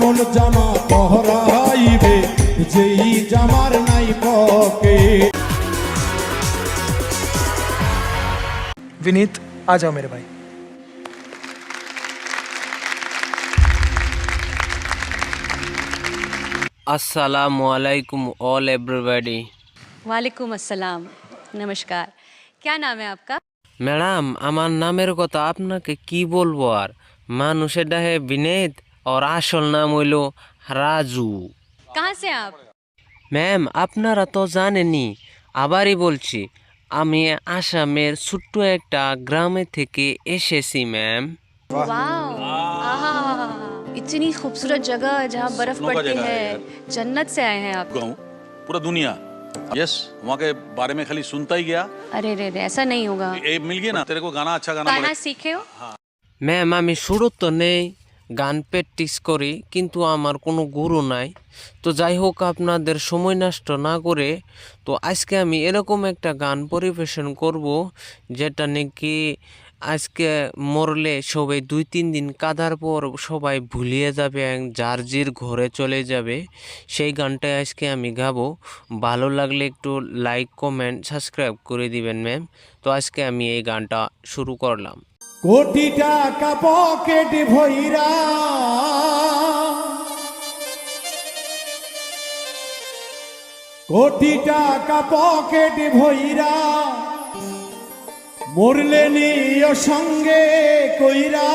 মন জামা পহরাইবে যেই জামার নাই পকে विनीत आ जाओ मेरे भाई আসসালামু আলাইকুম অল এভরিবডি वालेकुम अस्सलाम नमस्कार क्या नाम है आपका ম্যাডাম আমার নামের কথা আপনাকে কি বলবো আর মানুষের ডাহে বিনেত ওর আসল নাম হইল রাজু कहाँ से हैं आप ম্যাম আপনারা তো জানেনই আবারই বলছি আমি আসামের ছোট্ট একটা গ্রামে থেকে এসেছি ম্যাম वाओ आहा इतनी खूबसूरत जगह जहाँ बर्फ स्नो का पड़ती जगह है है यार। जन्नत से आए हैं आप चुका हूँ पूरा दुनिया यस वहाँ के बारे में खाली सुनता ही गया अरे रे रे ऐसा नहीं होगा ए, मिल गया ना तेरे को गाना अच्छा गाना गाना पड़ेगा सीखे हो ম্যাম আমি শুরু তো নেই গান প্র্যাকটিস করি, কিন্তু আমার কোনো গুরু নাই। তো যাই হোক, আপনাদের সময় নষ্ট না করে, তো আজকে আমি এরকম একটা গান পরিবেশন করব, যেটা নাকি আজকে মরলে সবাই দুই তিন দিন কাঁদার পর সবাই ভুলিয়ে যাবে যার জির ঘরে চলে যাবে, সেই গানটাই আজকে আমি গাবো। ভালো লাগলে একটু লাইক কমেন্ট সাবস্ক্রাইব করে দিবেন ম্যাম তো আজকে আমি এই গানটা শুরু করলাম। কোটি টাকা পকেট ভৈরা কোটি টাকা পকেট ভৈরা মরলে নিয় সঙ্গে কইরা।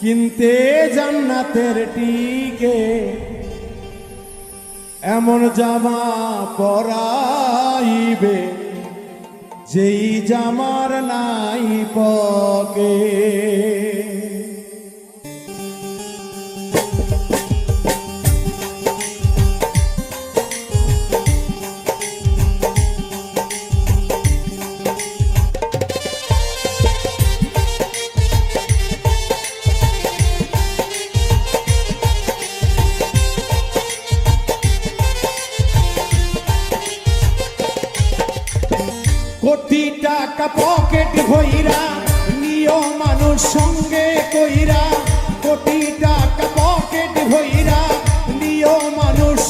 কিনতে জান্নাতের টিকে। এমন জামা পরাইবে। যেই জামার নাই পকে পকেট মানুষ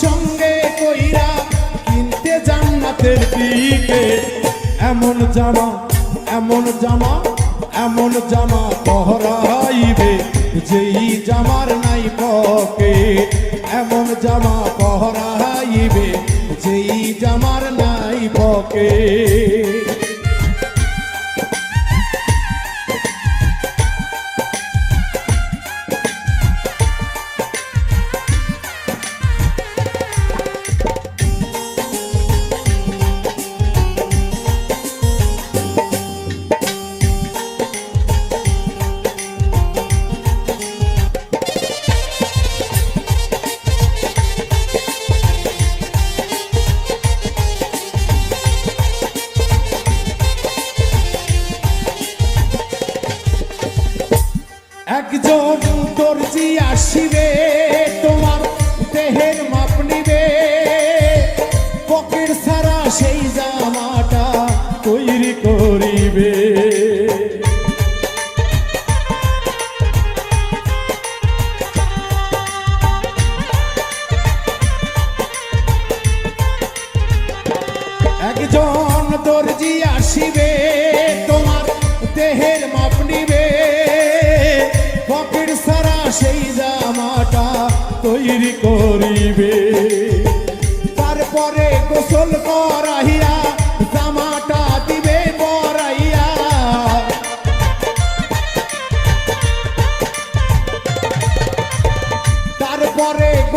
এমন জামা এমন জামা এমন জামা পহরাইবে, যেই জামার নাই পকে এমন জামা পহরাইবে, যেই জামার নাই পকে একজন দর্জি আসিবে।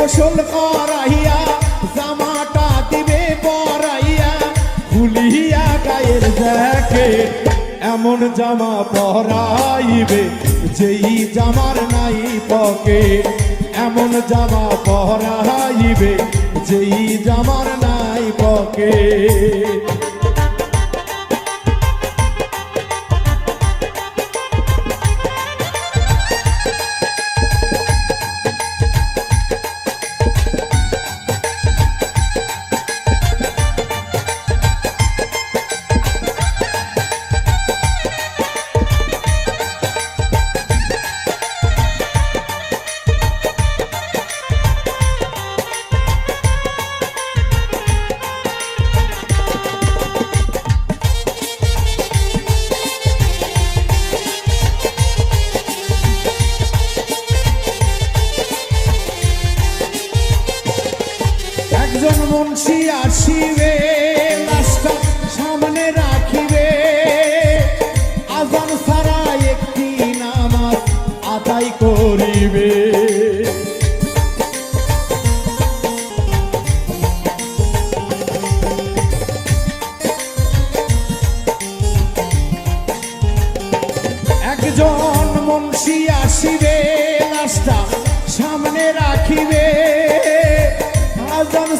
গোসল করাইয়া, জামাটা দিবে পরাইয়া, খুলিয়া গায়ের জ্যাকেট, এমন জামা পরাইবে যেই জামার নাই পকেট। এমন জামা পরাইবে যেই জামার নাই পকেট। মুন্সি আসিবে লাশটা সামনে রাখিবে। আজান সারা একটি নামাজ আদায় করিবে। একজন মুন্সি আসিবে লাশটা সামনে রাখিবে।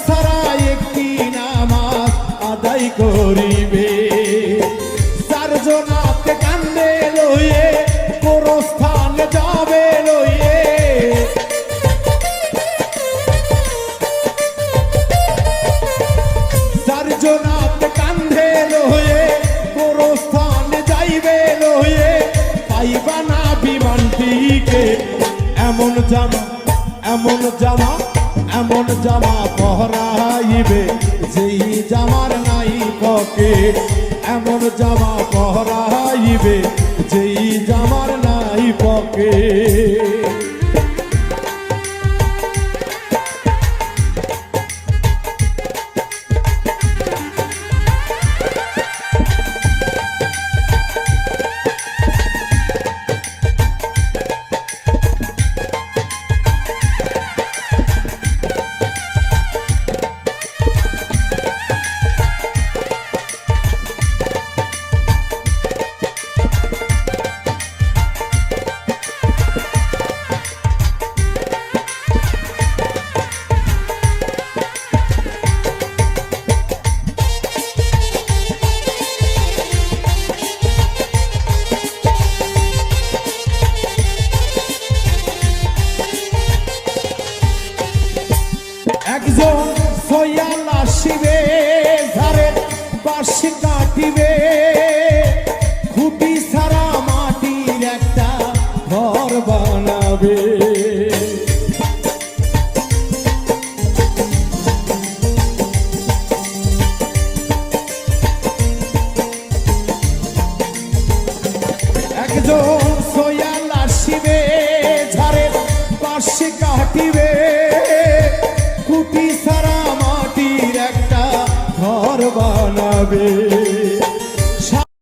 সারা একটি নামাজ আদায় করিবে। চারজনাতে কান্দে লইয়ে, গোরস্থান যাবে লইয়ে। চারজনাত কান্ধে লয়ে গোরস্থান যাইবে লয়ে পাইবা না বিমানটিকে, এমন জামা এমন জামা পহরাইবে যেই জামার নাই পকেট এমন জামা পহরাইবে যেই জামার নাই পকেট কাটিবে খুঁটি সারা মাটির একটা ঘর বানাবে। একজন কাটিবে। একটা ঘর বানাবে।